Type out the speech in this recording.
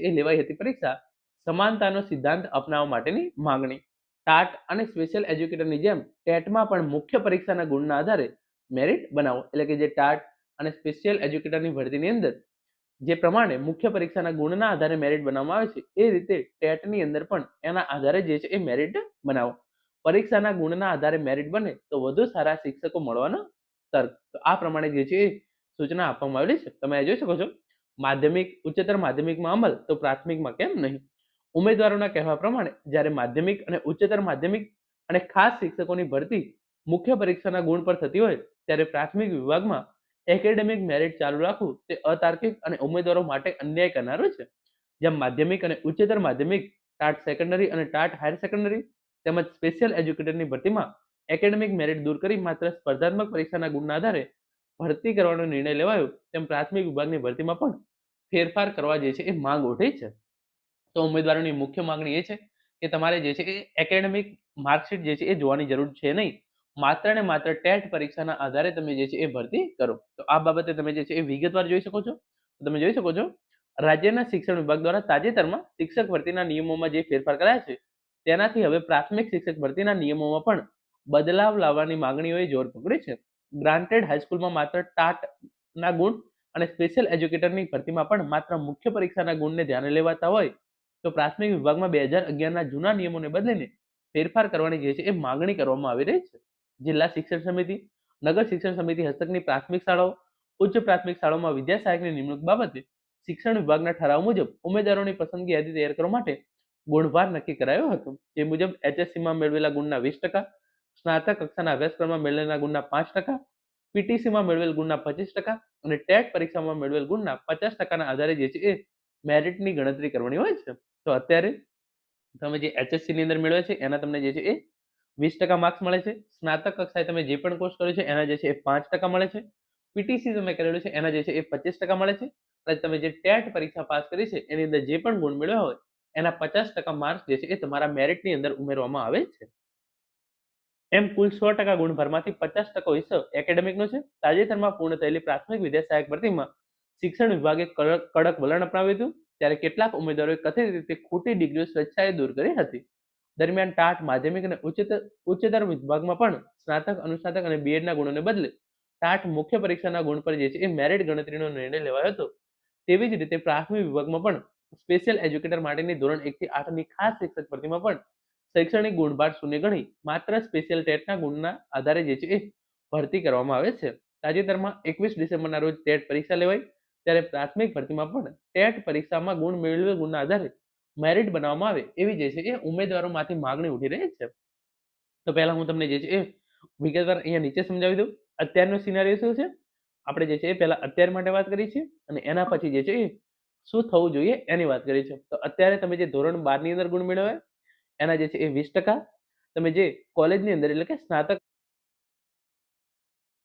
એ લેવાઈ હતી પરીક્ષા. સમાનતાનો સિદ્ધાંત અપનાવવા માટેની માંગણી. ટાટ અને સ્પેશિયલ એજ્યુકેટરની જેમ ટેટમાં પણ મુખ્ય પરીક્ષાના ગુણના આધારે મેરિટ બનાવો. એટલે કે જે ટાટ અને સ્પેશિયલ એજ્યુકેટરની ભરતીની અંદર જે પ્રમાણે મુખ્ય પરીક્ષાના ગુણના આધારે મેરિટ બનાવવામાં આવે છે, એ રીતે ટેટની અંદર પણ એના આધારે જે છે એ મેરિટ બનાવો. પરીક્ષાના ગુણના આધારે મેરિટ બને તો વધુ સારા શિક્ષકો મળવાનો તર્ક. તો આ પ્રમાણે જે છે એ સૂચના આપવામાં આવેલી છે. તમે જોઈ શકો છો? માધ્યમિક, ઉચ્ચતર માધ્યમિકમાં અમલ તો પ્રાથમિકમાં કેમ નહીં? ઉમેદવારોના કહેવા પ્રમાણે, જ્યારે માધ્યમિક અને ઉચ્ચતર માધ્યમિક અને ખાસ શિક્ષકોની ભરતી મુખ્ય પરીક્ષાના ગુણ પર થતી હોય, ત્યારે પ્રાથમિક વિભાગમાં એકેડેમિક મેરિટ ચાલુ રાખવું તે અતાર્કિક અને ઉમેદવારો માટે અન્યાય કરનારો છે. જેમ માધ્યમિક અને ઉચ્ચતર માધ્યમિક, ટાટ સેકન્ડરી અને ટાટ હાયર સેકન્ડરી તેમજ સ્પેશિયલ એજ્યુકેટરની ભરતીમાં એકેડેમિક મેરિટ દૂર કરી માત્ર સ્પર્ધાત્મક પરીક્ષાના ગુણના આધારે ભરતી કરવાનો નિર્ણય લેવાયો, તેમ પ્રાથમિક વિભાગની ભરતીમાં પણ ફેરફાર કરવા જે છે એ માંગ ઉઠી છે. તો ઉમેદવારોની મુખ્ય માંગણી એ છે કે તમારે જે છે એ એકેડેમિક માર્કશીટ જે છે એ જોવાની જરૂર છે નહીં. માત્ર ને માત્ર ટેટ પરીક્ષાના આધારે તમે જે છે એ ભરતી કરો. તો આ બાબતે તમે જે છે એ વિગતવાર જોઈ શકો છો. તમે જોઈ શકો છો, રાજ્યના શિક્ષણ વિભાગ દ્વારા તાજેતરમાં શિક્ષક ભરતીના નિયમોમાં જે ફેરફાર કરાયા છે, તેનાથી હવે પ્રાથમિક શિક્ષક ભરતીના નિયમોમાં પણ બદલાવ લાવવાની માંગણીઓએ જોર પકડી છે. ગ્રાન્ટેડ હાઈસ્કૂલમાં માત્ર ટાટ ના ગુણ અને સ્પેશિયલ એજ્યુકેટરની ભરતીમાં પણ માત્ર મુખ્ય પરીક્ષાના ગુણને ધ્યાને લેવાતા હોય, તો પ્રાથમિક વિભાગમાં બે હજાર અગિયારના જૂના નિયમોને બદલીને ફેરફાર કરવાની જે છે એ માંગણી કરવામાં આવી રહી છે. જિલ્લા શિક્ષણ સમિતિ, નગર શિક્ષણ સમિતિ હસ્તકની પ્રાથમિક શાળાઓ, ઉચ્ચ પ્રાથમિક શાળાઓમાં વિદ્યા સહાયકની નિમણૂક બાબતે શિક્ષણ વિભાગના ઠરાવ મુજબ ઉમેદવારોની પસંદગી યાદી તૈયાર કરવા માટે ગુણભાર નક્કી કરાયો હતો. જે મુજબ એચએસસીમાં મેળવેલા ગુણના વીસ ટકા સ્નાતક કક્ષાના અભ્યાસક્રમમાં મેળવેલા ગુણના પાંચ ટકા પીટીસીમાં મેળવેલ ગુણના પચીસ ટકા અને ટેટ પરીક્ષામાં મેળવેલ ગુણના પચાસ ટકાના આધારે જે છે એ મેરિટની ગણતરી કરવાની હોય છે. તો અત્યારે તમે જે એચએસસી ની અંદર મેળવે છે, એના તમને જે છે એ વીસ ટકા માર્ક્સ મળે છે. સ્નાતક કક્ષાએ તમે જે પણ કોર્સ કર્યો છે, એના જે છે એ પાંચ ટકા મળે છે. પીટીસી તમે કરેલું છે, એના જે છે એ પચીસ ટકા મળે છે. અને તમે જે ટેટ પરીક્ષા પાસ કરી છે, એની અંદર જે પણ ગુણ મેળવ્યા હોય, એના પચાસ ટકા માર્ક્સ જે છે એ તમારા મેરિટની અંદર ઉમેરવામાં આવે છે. એમ કુલ સો ટકા ગુણભારમાંથી પચાસ ટકો હિસ્સો એકેડેમિકનો છે. તાજેતરમાં પૂર્ણ થયેલી પ્રાથમિક વિદ્યા સહાયક ભરતીમાં શિક્ષણ વિભાગે કડક વલણ અપનાવ્યું હતું. ત્યારે કેટલાક ઉમેદવારોએ કથિત રીતે ખોટી ડિગ્રીઓ સ્વેચ્છાએ દૂર કરી હતી. દરમિયાન ટાટ માધ્યમિક અને ઉચ્ચતર ઉચ્ચતર વિભાગમાં પણ સ્નાતક, અનુસ્નાતક અને બીએડના ગુણોને બદલે ટાટ મુખ્ય પરીક્ષાના ગુણ પર જે છે એ મેરિટ ગણતરીનો નિર્ણય લેવાયો હતો. તેવી જ રીતે પ્રાથમિક વિભાગમાં પણ સ્પેશિયલ એજ્યુકેટર માટેની ધોરણ એકથી આઠની ખાસ શિક્ષક ભરતીમાં પણ શૈક્ષણિક ગુણભાર શૂન્ય ગણી માત્ર સ્પેશિયલ ટેટના ગુણના આધારે જે છે એ ભરતી કરવામાં આવે છે. તાજેતરમાં એકવીસ ડિસેમ્બરના રોજ ટેટ પરીક્ષા લેવાઈ. ત્યારે પ્રાથમિક ભરતીમાં પણ ટેટ પરીક્ષામાં ગુણ મેળવેલ ગુણના આધારે મેરિટ બનાવવામાં આવે એવી જે છે એ ઉમેદવારોમાંથી માગણી ઉઠી રહી છે. તો પહેલા હું તમને જે છે એ વિગતવાર અહીંયા નીચે સમજાવી દઉં. અત્યારનો સિનારીઓ શું છે? આપણે જે છે એ પહેલા અત્યાર માટે વાત કરી છે અને એના પછી જે છે એ શું થવું જોઈએ એની વાત કરી છે. તો અત્યારે તમે જે ધોરણ બારની અંદર ગુણ મેળવ્યા એના જે છે એ વીસ ટકા. તમે જે કોલેજની અંદર એટલે કે સ્નાતક